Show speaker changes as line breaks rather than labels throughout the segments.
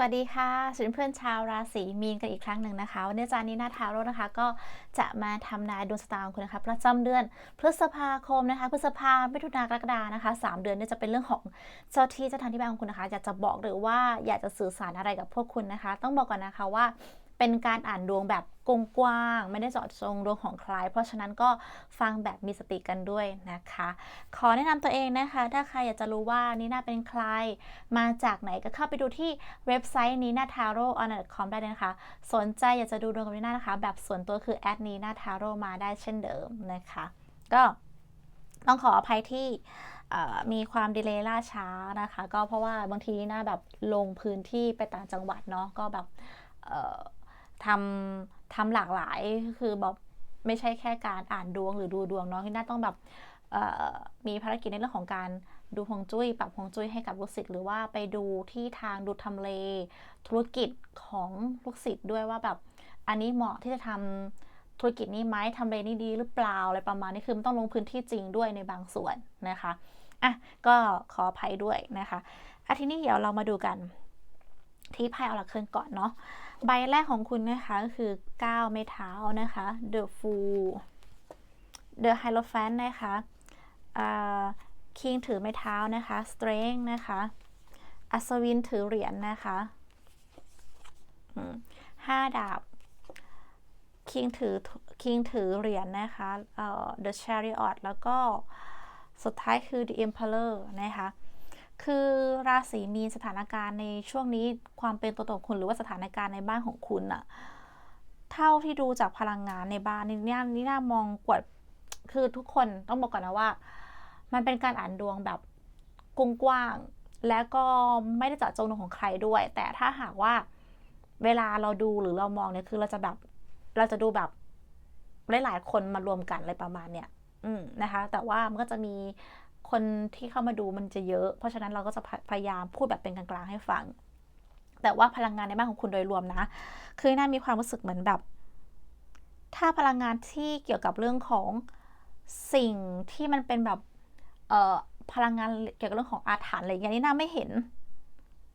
วัสดีค่ะสวัสดีเพื่อนชาวราศีมีนกันอีกครั้งหนึ่งนะคะวันนี้อาจารย์นีนาทาโรนะคะ ก็จะมาทำนายดวงชะตาของคุณนะคะประจำเดือนพฤษภาคมนะคะ พฤษภามิถุนากรกฎานะคะสามเดือนเนี่ยจะเป็นเรื่องของเจ้าที่เจ้าทางที่บ้านของคุณนะคะ อยากจะบอกหรือว่าอยากจะสื่อสารอะไรกับพวกคุณนะคะ ต้องบอกก่อนนะคะว่า เป็นการอ่านดวงแบบกว้างๆไม่ได้เจาะจงดวงของใคร เพราะฉะนั้นก็ฟังแบบมีสติกันด้วยนะคะ ขอแนะนำตัวเองนะคะ ถ้าใครอยากจะรู้ว่านีน่าเป็นใคร มาจากไหนก็เข้าไปดูที่เว็บไซต์นีน่าทาโร่ออนไลน์คอมได้เลยนะคะ สนใจอยากจะดูดวงกับนีน่านะคะ แบบส่วนตัวคือแอดนีน่าทาโร่มาได้เช่นเดิมนะคะ ก็ต้องขออภัยที่มีความดีเลย์ล่าช้านะคะ ก็เพราะว่าบางทีน่าแบบลงพื้นที่ไปต่างจังหวัดเนาะก็แบบ ทำทำหลากหลายคือแบบไม่ใช่แค่การอ่านดวงหรือดูดวงเนาะที่น่าต้องแบบมีภารกิจในเรื่องของการดูฮวงจุ้ยปรับฮวงจุ้ยให้กับลูกศิษย์หรือว่าไปดูที่ทางดูทำเล ธุรกิจของลูกศิษย์ด้วยว่าแบบอันนี้เหมาะที่จะทำธุรกิจนี้ไหมทำเลนี้ดีหรือเปล่าอะไรประมาณนี้คือมันต้องลงพื้นที่จริงด้วยในบางส่วนนะคะอะก็ขออภัยด้วยนะคะอาทีนี้เดี๋ยวเรามาดูกันที่ไพ่ออราเคิลก่อนเนาะ ใบแรกของคุณนะคะก็คือ 9 ไม้เท้านะคะ The Fool The Hierophant นะคะคิงถือไม้เท้านะคะ Strength นะคะ อัศวินถือเหรียญนะคะห้าดาบคิงถือคิงถือเหรียญนะคะเอ่อ The Chariot แล้วก็สุดท้ายคือ The Emperor นะคะ คือราศีมีสถานการณ์ในช่วงนี้ความเป็นตัวตนคุณหรือว่าสถานการณ์ในบ้านของคุณอะเท่าที่ดูจากพลังงานในบ้านนี่เนี่ยนี่น่ามองกวดคือทุกคนต้องบอกก่อนนะว่า มันเป็นการอ่านดวงแบบกว้างๆและก็ไม่ได้เจาะจงดวงของใครด้วย แต่ถ้าหากว่าเวลาเราดูหรือเรามองเนี่ยคือเราจะแบบเราจะดูแบบหลายๆคนมารวมกันอะไรประมาณเนี้ยอืมนะคะ แต่ว่ามันก็จะมี คนที่เข้ามาดูมันจะเยอะ เพราะฉะนั้นเราก็จะพยายามพูดแบบเป็นกลางๆให้ฟัง แต่ว่าพลังงานในบ้านของคุณโดยรวมนะ คือน่ามีความรู้สึกเหมือนแบบ ถ้าพลังงานที่เกี่ยวกับเรื่องของสิ่งที่มันเป็นแบบเอ่อพลังงานเกี่ยวกับเรื่องของอาถรรพ์อะไรอย่างนี้น่าไม่เห็น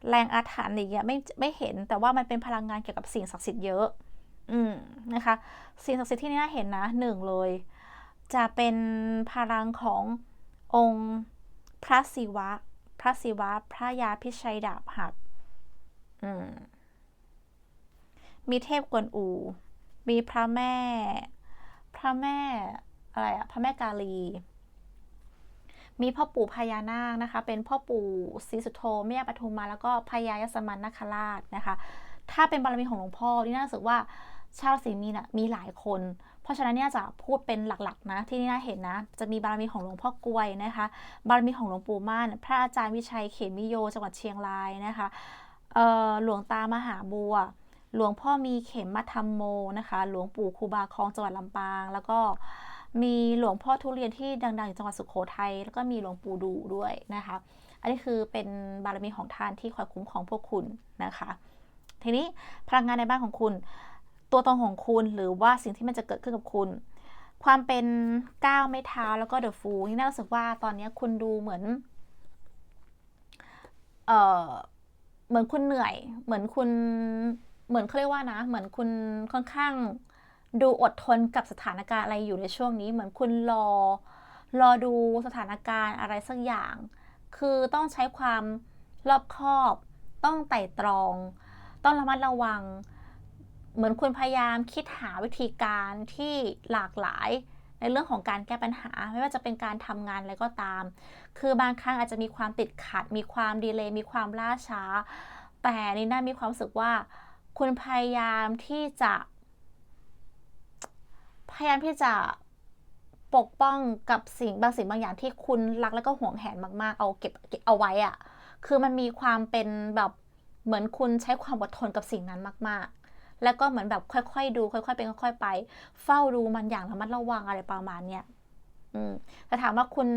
แรงอาถรรพ์อะไรอย่างเงี้ยไม่ไม่เห็น แต่ว่ามันเป็นพลังงานเกี่ยวกับสิ่งศักดิ์สิทธิ์เยอะ อืมนะคะ สิ่งศักดิ์สิทธิ์ที่น่าเห็นนะหนึ่งเลย จะเป็นพลังของ องค์พระศิวะ พระศิวะ พระยาพิชัยดาบหักมีเทพกวนอู มีพระแม่ พระแม่ อะไรอะพระแม่กาลี มีพ่อปู่พญานาคนะคะ เป็นพ่อปู่ศรีสุโธแม่ปทุมมาแล้วก็พญายสมันนคราชนะคะ ถ้าเป็นบารมีของหลวงพ่อที่น่าสึกว่า ชาวสีมีนะมีหลายคน เพราะฉะนั้นเนี่ยจะพูดเป็นหลักๆ นะ ที่นี่น่าเห็นนะ จะมีบารมีของหลวงพ่อกล้วยนะคะ บารมีของหลวงปู่ม่าน พระอาจารย์วิชัยเขมิโยจังหวัดเชียงรายนะคะหลวงตามหาบัว หลวงพ่อมีเข็มมาธรรมโมนะคะ หลวงปู่ครูบาคลองจังหวัดลำปาง แล้วก็มีหลวงพ่อทุเรียนที่ดังๆอยู่จังหวัดสุโขทัย แล้วก็มีหลวงปู่ดูด้วยนะคะ อันนี้คือเป็นบารมีของท่านที่คอยคุ้มครองพวกคุณนะคะ ทีนี้พลังงานในบ้านของคุณ ตัวตนของคุณหรือว่าสิ่งที่มันจะเกิดขึ้นกับคุณ ความเป็นก้าวไม่เท้าแล้วก็เดอะฟูนี่น่ารู้สึกว่าตอนนี้คุณดูเหมือน เออเหมือนคุณเหนื่อย เหมือนคุณเหมือนเขาเรียกว่านะ เหมือนคุณค่อนข้างดูอดทนกับสถานการณ์อะไรอยู่ในช่วงนี้ เหมือนคุณรอ รอดูสถานการณ์อะไรสักอย่าง คือต้องใช้ความรอบคอบ ต้องไต่ตรอง ต้องระมัดระวัง เหมือนคุณพยายามคิดหาวิธีการที่หลากหลายในเรื่องของการแก้ปัญหา ไม่ว่าจะเป็นการทำงานอะไรก็ตาม คือบางครั้งอาจจะมีความติดขัด มีความดีเลย์ มีความล่าช้า แต่นี่น่ามีความรู้สึกว่า คุณพยายามที่จะ พยายามที่จะปกป้องกับสิ่งบางสิ่งบางอย่างที่คุณรักแล้วก็ห่วงแหนมากๆ เอาเก็บเอาไว้อะคือมันมีความเป็นแบบเหมือนคุณใช้ความอดทนกับสิ่งนั้นมาก ๆ แล้วก็เหมือนแบบค่อยๆดู ค่อยๆเป็นค่อยๆไป เฝ้าดูมันอย่างระมัดระวังอะไรประมาณเนี้ยอืมแต่ถามว่าคุณ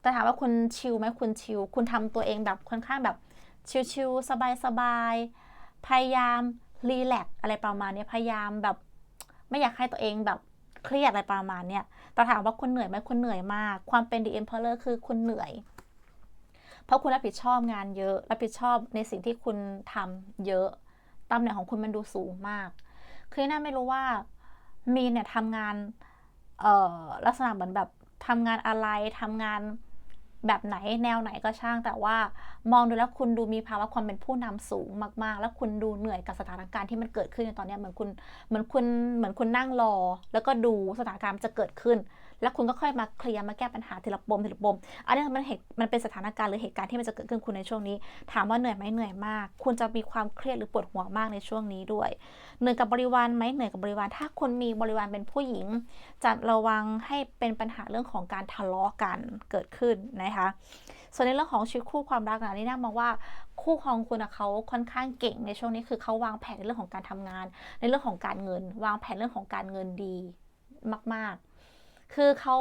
แต่ถามว่าคุณชิลไหมคุณชิลคุณทำตัวเองแบบค่อนข้างแบบชิลๆสบายๆพยายามรีแลกอะไรประมาณนี้พยายามแบบ ไม่อยากให้ตัวเองแบบเครียดอะไรประมาณเนี้ยแต่ถามว่าคุณเหนื่อยไหมคุณเหนื่อยมาก ความเป็น The Emperor คือคุณเหนื่อย เพราะคุณรับผิดชอบงานเยอะ รับผิดชอบในสิ่งที่คุณทำเยอะ ตำแหน่งของคุณมันดูสูงมาก คือน่าไม่รู้ว่ามีเนี่ยทำงานเอ่อลักษณะเหมือนแบบทำงานอะไรทำงานแบบไหนแนวไหนก็ช่าง แต่ว่ามองดูแล้วคุณดูมีภาวะความเป็นผู้นำสูงมากๆ แล้วคุณดูเหนื่อยกับสถานการณ์ที่มันเกิดขึ้นในตอนนี้เหมือนคุณเหมือนคุณเหมือนคุณนั่งรอ แล้วก็ดูสถานการณ์จะเกิดขึ้น แล้วคุณก็ค่อยมาเคลียร์มาแก้ปัญหาทีละปมทีละปม อันนี้มันเหตุมันเป็นสถานการณ์หรือเหตุการณ์ที่มันจะเกิดขึ้นคุณในช่วงนี้ ถามว่าเหนื่อยไหมเหนื่อยมาก คุณจะมีความเครียดหรือปวดหัวมากในช่วงนี้ด้วย เหนื่อยกับบริวารไหมเหนื่อยกับบริวาร ถ้าคุณมีบริวารเป็นผู้หญิง จะระวังให้เป็นปัญหาเรื่องของการทะเลาะกันเกิดขึ้นนะคะ ส่วนในเรื่องของชีวิตคู่ความรักนะนี่น่ามองว่าคู่ของคุณเขาค่อนข้างเก่งในช่วงนี้คือเขาวางแผนในเรื่องของการทำงาน ในเรื่องของการเงิน วางแผนเรื่องของการเงินดีมาก ๆ คือเขา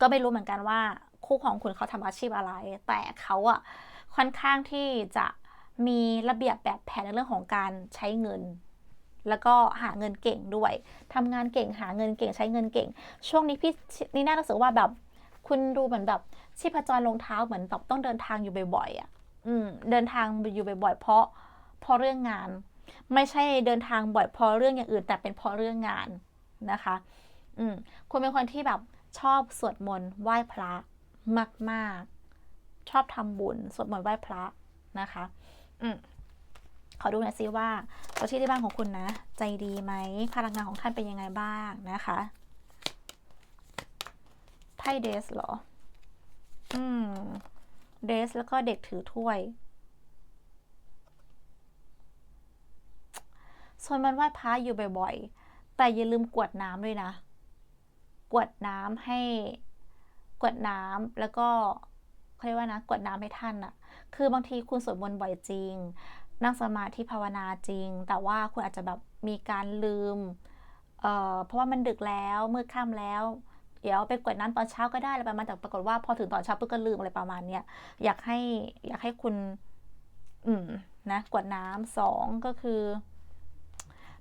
ก็ไม่รู้เหมือนกันว่า คู่ของคุณเขาทำอาชีพอะไร แต่เขาอะค่อนข้างที่จะมีระเบียบแบบแผนในเรื่องของการใช้เงิน แล้วก็หาเงินเก่งด้วยทำงานเก่งหาเงินเก่งใช้เงินเก่ง ช่วงนี้พี่นี่น่ารู้สึกว่าแบบ คุณดูเหมือนแบบชีพจรลงเท้าเหมือนแบบต้องเดินทางอยู่บ่อยๆอะ่ะ อืม เดินทางอยู่บ่อยๆ เพราะเพราะเรื่องงาน ไม่ใช่เดินทางบ่อยเพราะเรื่องอย่างอื่น แต่เป็นเพราะเรื่องงานนะคะ อืมคุณเป็นคนที่แบบชอบสวดมนต์ไหว้พระมาก ๆ ชอบทำบุญสวดมนต์ไหว้พระนะคะ อืมขอดูหน่อยซิว่าเจ้าที่ที่บ้านของคุณนะ ใจดีไหมพลังงานของท่านเป็นยังไงบ้างนะคะไพ่เดสเหรอ อืมเดสแล้วก็เด็กถือถ้วย ส่วนมันไหว้พระอยู่บ่อยๆ แต่อย่าลืมกวดน้ำด้วยนะ กวดน้ำให้กวดน้ำแล้วก็เขาเรียกว่านะกวดน้ำให้ท่านอะคือบางทีคุณสวดมนต์บ่อยจริง นั่งสมาธิภาวนาจริง แต่ว่าคุณอาจจะแบบมีการลืมเอ่อเพราะว่ามันดึกแล้วมืดค่ำแล้ว เดี๋ยวไปกวดน้ำตอนเช้าก็ได้อะไรประมาณแต่ปรากฏว่าพอถึงตอนเช้าปุ๊บก็ลืมอะไรประมาณเนี้ยอยากให้อยากให้คุณ อืมนะกวดน้ำสองก็คือ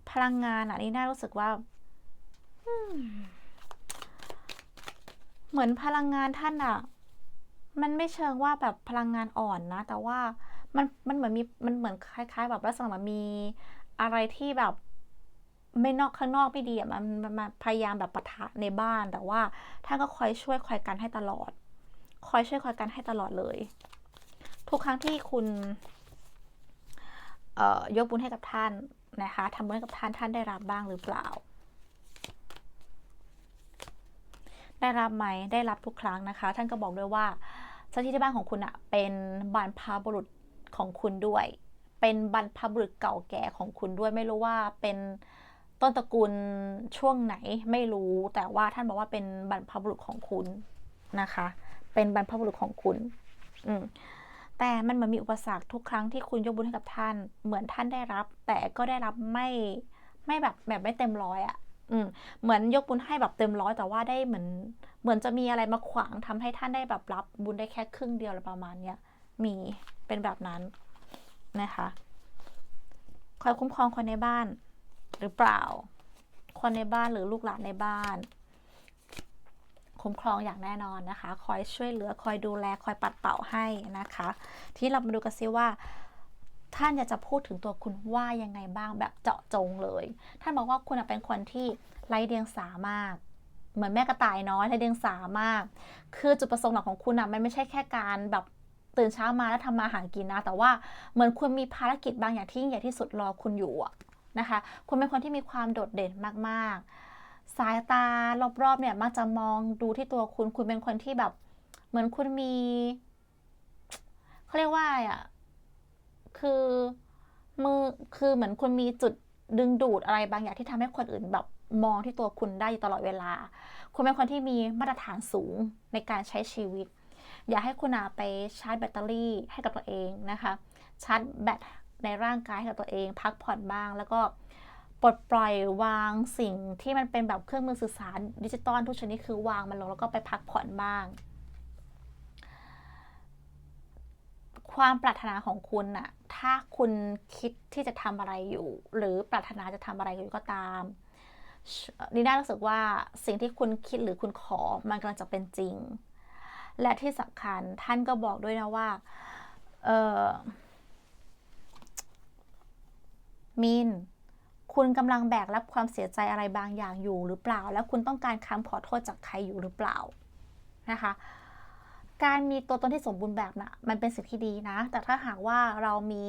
พลังงานอะนี่น่ารู้สึกว่า เหมือนพลังงานท่านอะมันไม่เชิงว่าแบบพลังงานอ่อนนะ แต่ว่ามันมันเหมือนมีมันเหมือนคล้าย ๆ แบบลักษณะมีอะไรที่แบบไม่นอกข้างนอกไม่ดีอะมันมันมาพยายามแบบปะทะในบ้าน แต่ว่าท่านก็คอยช่วยคอยกันให้ตลอด คอยช่วยคอยกันให้ตลอดเลย ทุกครั้งที่คุณเอ่อยกบุญให้กับท่านนะคะทำบุญให้กับท่านท่านได้รับบ้างหรือเปล่า ได้รับไหมได้รับทุกครั้งนะคะ ท่านก็บอกด้วยว่าสถาที่ที่บ้านของคุณอะเป็นบรรพบุรุษของคุณด้วย เป็นบรรพบุรุษเก่าแก่ของคุณด้วย ไม่รู้ว่าเป็นต้นตระกูลช่วงไหนไม่รู้ แต่ว่าท่านบอกว่าเป็นบรรพบุรุษของคุณนะคะ เป็นบรรพบุรุษของคุณ อืมแต่มันเหมือนมีอุปสรรคทุกครั้งที่คุณยกบุญให้กับท่าน เหมือนท่านได้รับ แต่ก็ได้รับไม่ไม่แบบแบบไม่เต็มร้อยอะ อืมเหมือนยกบุญให้แบบเต็มร้อยแต่ว่าได้เหมือน เหมือนจะมีอะไรมาขวางทำให้ท่านได้แบบรับบุญได้แค่ครึ่งเดียวอะไรประมาณเนี้ยมีเป็นแบบนั้นนะคะคอยคุ้มครองคนในบ้าน หรือเปล่า คนในบ้านหรือลูกหลานในบ้าน คุ้มครองอย่างแน่นอนนะคะ คอยช่วยเหลือคอยดูแลคอยปัดเป่าให้นะคะ ที่เรามาดูกันซิว่า ท่านอยากจะพูดถึงตัวคุณว่ายังไงบ้างแบบเจาะจงเลย ท่านบอกว่าคุณเป็นคนที่ไร้เดียงสามากเหมือนแม่กระต่ายน้อยไร้เดียงสามาก คือจุดประสงค์หลักของคุณอะมันไม่ใช่แค่การแบบตื่นเช้ามาแล้วทำมาหากินนะ แต่ว่าเหมือนคุณมีภารกิจบางอย่างที่ยิ่งใหญ่ที่สุดรอคุณอยู่นะคะ คุณเป็นคนที่มีความโดดเด่นมากๆ สายตารอบๆเนี่ยมักจะมองดูที่ตัวคุณ คุณเป็นคนที่แบบ เหมือนคุณมีเขาเรียกว่าอะ คือมือคือเหมือนคุณมีจุดดึงดูดอะไรบางอย่างที่ทำให้คนอื่นแบบมองที่ตัวคุณได้ตลอดเวลา คุณเป็นคนที่มีมาตรฐานสูงในการใช้ชีวิต อย่าให้คุณอาไปชาร์จแบตเตอรี่ให้กับตัวเองนะคะ ชาร์จแบตในร่างกายให้กับตัวเอง พักผ่อนบ้าง แล้วก็ปลดปล่อยวางสิ่งที่มันเป็นแบบเครื่องมือสื่อสารดิจิตอลทุกชนิดคือวางมันลงแล้วก็ไปพักผ่อนบ้าง ความปรารถนาของคุณน่ะถ้าคุณคิดที่จะทำอะไรอยู่ หรือปรารถนาจะทำอะไรอยู่ก็ตามนี่น่ารู้สึกว่าสิ่งที่คุณคิดหรือคุณขอมันกำลังจะเป็นจริง และที่สำคัญท่านก็บอกด้วยนะว่าเออมินคุณกำลังแบกรับความเสียใจอะไรบางอย่างอยู่หรือเปล่า แล้วคุณต้องการคำขอโทษจากใครอยู่หรือเปล่านะคะ การมีตัวตนที่สมบูรณ์แบบนะ่ะมันเป็นสิ่งที่ดีนะ แต่ถ้าหากว่าเรามี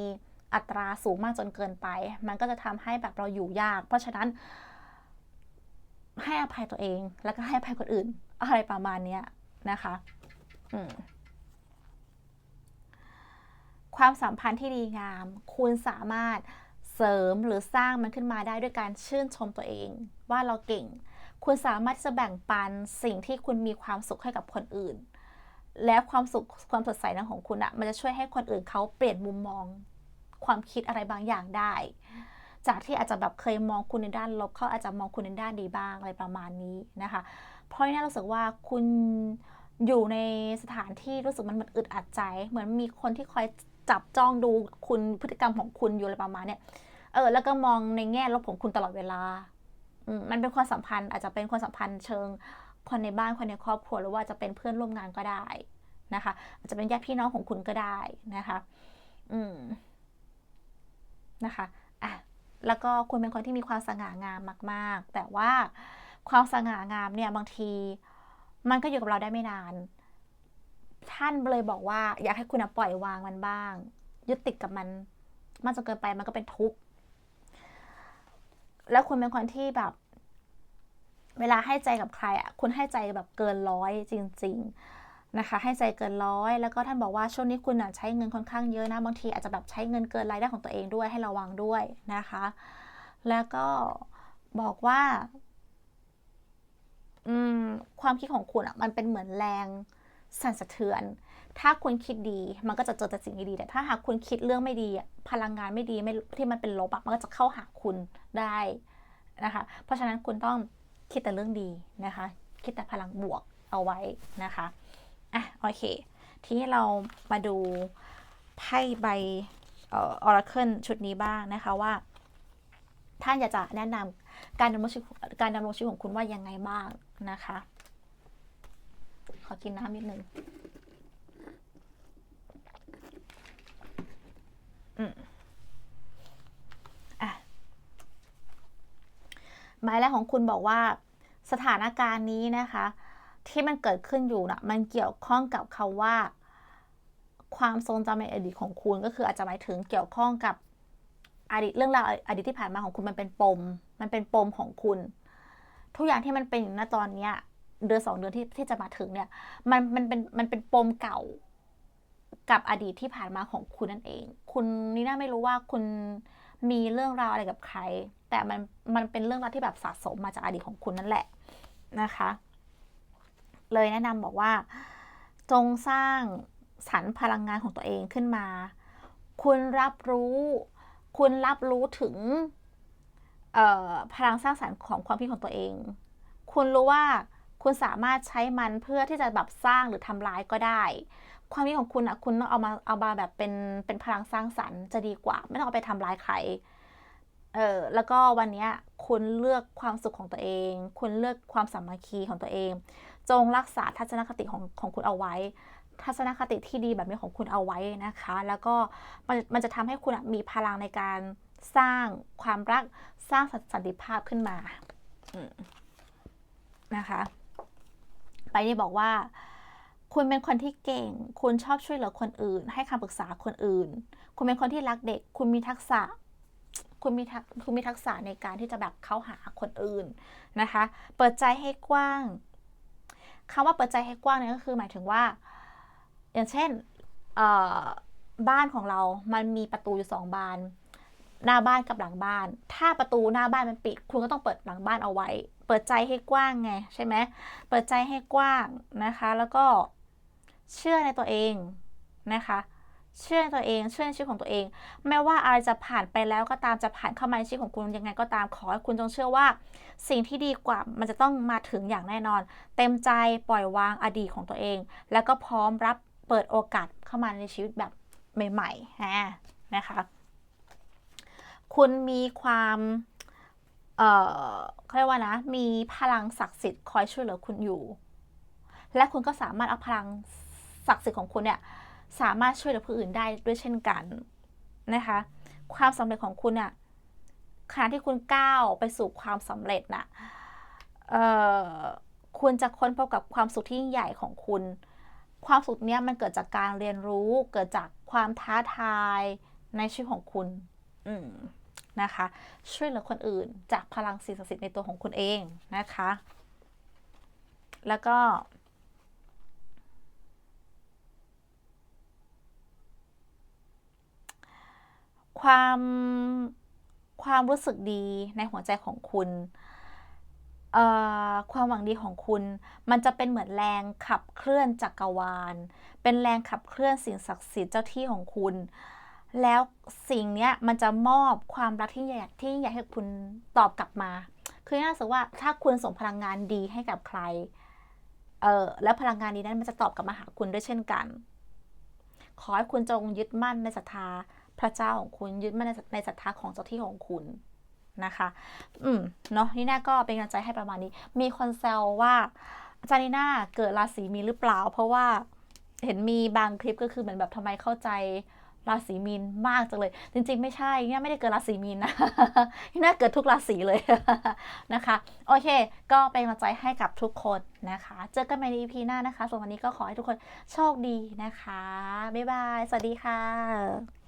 อัตราสูงมากจนเกินไป มันก็จะทำให้แบบเราอยู่ยาก เพราะฉะนั้น ให้อภัยตัวเอง แล้วก็ให้อภัยคนอื่น อะไรประมาณนี้นะคะความสัมพันธ์ที่ดีงาม คุณสามารถเสริมหรือสร้างมันขึ้นมาได้ด้วยการชื่นชมตัวเอง ว่าเราเก่ง คุณสามารถจะแบ่งปันสิ่งที่คุณมีความสุขให้กับคนอื่น และความสุขความสดใสนั้นของคุณอะมันจะช่วยให้คนอื่นเขาเปลี่ยนมุมมอง ความคิดอะไรบางอย่างได้ จากที่อาจจะแบบเคยมองคุณในด้านลบเขาอาจจะมองคุณในด้านดีบ้างอะไรประมาณนี้นะคะ เพราะนี่รู้สึกว่าคุณอยู่ในสถานที่รู้สึกมันมันอึดอัดใจ เหมือนมีคนที่คอยจับจ้องดูคุณพฤติกรรมของคุณอยู่อะไรประมาณเนี้ยเออแล้วก็มองในแง่ลบของคุณตลอดเวลา มันเป็นความสัมพันธ์อาจจะเป็นความสัมพันธ์เชิง คนในบ้านคนในครอบครัวหรือว่าจะเป็นเพื่อนร่วมงานก็ได้นะคะอาจจะเป็นญาติพี่น้องของคุณก็ได้นะคะ อืมนะคะอะแล้วก็คุณเป็นคนที่มีความสง่างามมาก ๆ แต่ว่าความสง่างามเนี่ยบางที มันก็อยู่กับเราได้ไม่นาน ท่านเลยบอกว่า อยากให้คุณปล่อยวางมันบ้าง ยึดติดกับมันมากจนเกินไปมันก็เป็นทุกข์แล้วคุณเป็นคนที่แบบ เวลาให้ใจกับใครอะคุณให้ใจแบบเกินร้อยจริง ๆนะคะ ให้ใจเกินร้อยแล้วก็ท่านบอกว่าช่วงนี้คุณอะใช้เงินค่อนข้างเยอะนะบางทีอาจจะแบบใช้เงินเกินรายได้ของตัวเองด้วยให้ระวังด้วยนะคะ แล้วก็บอกว่าอืมความคิดของคุณอะมันเป็นเหมือนแรงสั่นสะเทือน ถ้าคุณคิดดีมันก็จะเจอแต่สิ่งดีแต่ถ้าหากคุณคิดเรื่องไม่ดีพลังงานไม่ดีไม่ที่มันเป็นลบมันก็จะเข้าหาคุณได้นะคะ เพราะฉะนั้นคุณต้อง คิดแต่เรื่องดีนะคะ คิดแต่พลังบวกเอาไว้นะคะอะโอเค ทีนี้เรามาดูไพ่ใบออราเคิลชุดนี้บ้างนะคะว่า ท่านอยากจะแนะนำการดำรงชีวิตการดำรงชีวิตของคุณว่ายังไงบ้างนะคะ ขอกินน้ำนิดนึงอืม หมายแรกของคุณบอกว่า สถานการณ์นี้นะคะ ที่มันเกิดขึ้นอยู่นะมันเกี่ยวข้องกับคาว่า ความทรงจำในอดีตของคุณก็คืออาจจะหมายถึงเกี่ยวข้องกับอดีตเรื่องราวอดีตที่ผ่านมาของคุณมันเป็นปม มันเป็นปมของคุณ ทุกอย่างที่มันเป็นอยู่ณตอนเนี้ยเดือนสองเดือนที่ที่จะมาถึงเนี่ย มันมันเป็นมันเป็นปมเก่ากับอดีตที่ผ่านมาของคุณนั่นเอง คุณนี่น่าไม่รู้ว่าคุณ มีเรื่องราวอะไรกับใคร แต่มันมันเป็นเรื่องราวที่แบบสะสมมาจากอดีตของคุณนั่นแหละนะคะ เลยแนะนำบอกว่า จงสร้างสรรพลังงานของตัวเองขึ้นมา คุณรับรู้ คุณรับรู้ถึงพลังสร้างสรรค์ของความคิดของตัวเอง คุณรู้ว่า คุณสามารถใช้มันเพื่อที่จะแบบสร้างหรือทำลายก็ได้ ความคิดของคุณอะคุณต้องเอามาเอามาแบบเป็นเป็นพลังสร้างสรรค์จะดีกว่า ไม่ต้องเอาไปทำลายใครเออแล้วก็วันนี้คุณเลือกความสุขของตัวเอง คุณเลือกความสามัคคีของตัวเอง จงรักษาทัศนคติของของคุณเอาไว้ ทัศนคติที่ดีแบบนี้ของคุณเอาไว้นะคะ แล้วก็มันมันจะทำให้คุณมีพลังในการสร้างความรักสร้างสันติภาพขึ้นมานะคะ ไปนี่บอกว่า คุณเป็นคนที่เก่ง คุณชอบช่วยเหลือคนอื่น ให้คำปรึกษาคนอื่น คุณเป็นคนที่รักเด็ก คุณมีทักษะ คุณมีคุณมีทักษะในการที่จะแบบเข้าหาคนอื่นนะคะ เปิดใจให้กว้างคำว่าเปิดใจให้กว้างเนี่ยก็คือหมายถึงว่า อย่างเช่นบ้านของเรา มันมีประตูอยู่สองบาน หน้าบ้านกับหลังบ้าน ถ้าประตูหน้าบ้านมันปิด คุณก็ต้องเปิดหลังบ้านเอาไว้ เปิดใจให้กว้างไงใช่ไหมเปิดใจให้กว้างนะคะ แล้วก็เชื่อในตัวเองนะคะ เชื่อในตัวเองเชื่อในชีวิตของตัวเอง ไม่ว่าอะไรจะผ่านไปแล้วก็ตามจะผ่านเข้ามาในชีวิตของคุณยังไงก็ตามขอให้คุณจงเชื่อว่า สิ่งที่ดีกว่ามันจะต้องมาถึงอย่างแน่นอน เต็มใจปล่อยวางอดีตของตัวเอง แล้วก็พร้อมรับเปิดโอกาสเข้ามาในชีวิตแบบใหม่ๆนะคะ คุณมีความ เอ่อเขาเรียกว่านะ มีพลังศักดิ์สิทธิ์คอยช่วยเหลือคุณอยู่ และคุณก็สามารถเอาพลังศักดิ์สิทธิ์ของคุณเนี่ยสามารถช่วยเหลือผู้อื่นได้ด้วยเช่นกันนะคะ ความสำเร็จของคุณเนี่ยขณะที่คุณก้าวไปสู่ความสำเร็จน่ะเอ่อคุณจะค้นพบกับความสุขที่ยิ่งใหญ่ของคุณ ความสุขเนี้ยมันเกิดจากการเรียนรู้ เกิดจากความท้าทายในชีวิตของคุณ อืม นะคะ ช่วยเหลือคนอื่น จากพลังสิ่งศักดิ์สิทธิ์ในตัวของคุณเองนะคะ แล้วก็ความความรู้สึกดีในหัวใจของคุณความหวังดีของคุณ มันจะเป็นเหมือนแรงขับเคลื่อนจักรวาล เป็นแรงขับเคลื่อนสิ่งศักดิ์สิทธิ์เจ้าที่ของคุณ แล้วสิ่งเนี้ยมันจะมอบความรักที่ใหญ่ที่ใหญ่ให้คุณตอบกลับมา คือน่าสึกว่าถ้าคุณส่งพลังงานดีให้กับใคร เออแล้วพลังงานดีนั้นมันจะตอบกลับมาหาคุณด้วยเช่นกัน ขอให้คุณจงยึดมั่นในศรัทธาพระเจ้าของคุณยึดมั่นในในศรัทธาของเจ้าที่ของคุณนะคะ อืม เนาะนี่น่าก็เป็นกำลังใจให้ประมาณนี้ มีคนแซวว่าอาจารย์นีน่าเกิดราศีมีนหรือเปล่า เพราะว่าเห็นมีบางคลิปก็คือเหมือนแบบทำไมเข้าใจ ราศีมีนมากจังเลย จริงๆ ไม่ใช่เนี่ยไม่ได้เกิดราศีมีนนะนี่น่าเกิดทุกราศีเลยนะคะ โอเค ก็เป็นกำลังใจให้กับทุกคนนะคะ เจอกันใหม่ใน EP หน้านะคะส่วนวันนี้ก็ขอให้ทุกคนโชคดีนะคะ บ๊ายบาย สวัสดีค่ะ